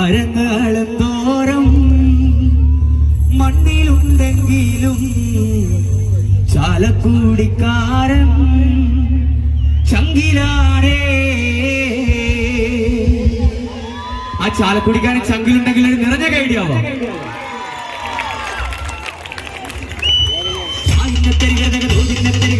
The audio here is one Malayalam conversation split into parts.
അരങ്ങാളത്തോരം മണ്ണിലുണ്ടെങ്കിലും ചാലക്കൂടിക്കാരൻ ചങ്കിലാരേ ആ ചാലക്കുടിക്കാരൻ ചങ്കിലുണ്ടെങ്കിൽ ഒരു നിറഞ്ഞ കൈഡിയാവോ? തിരികെ തിരികെ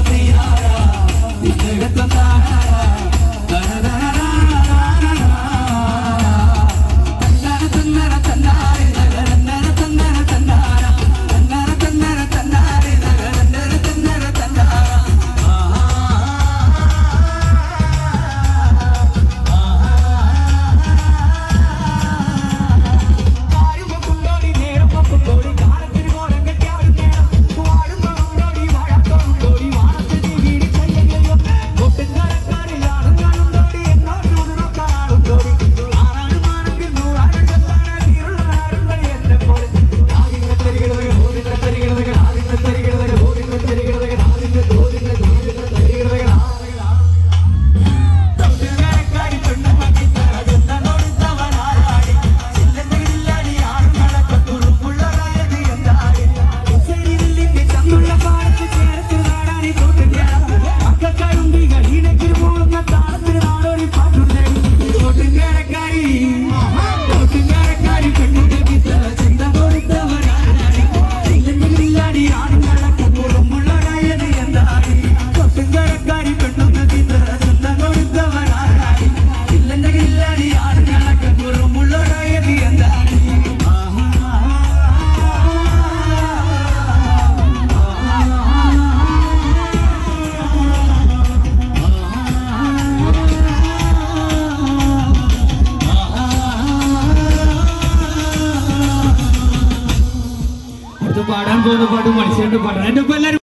പാടാൻ പോകുന്ന പാട്ട് മത്സ്യം പാടാൻ. എന്റെ ഇപ്പം എല്ലാവരും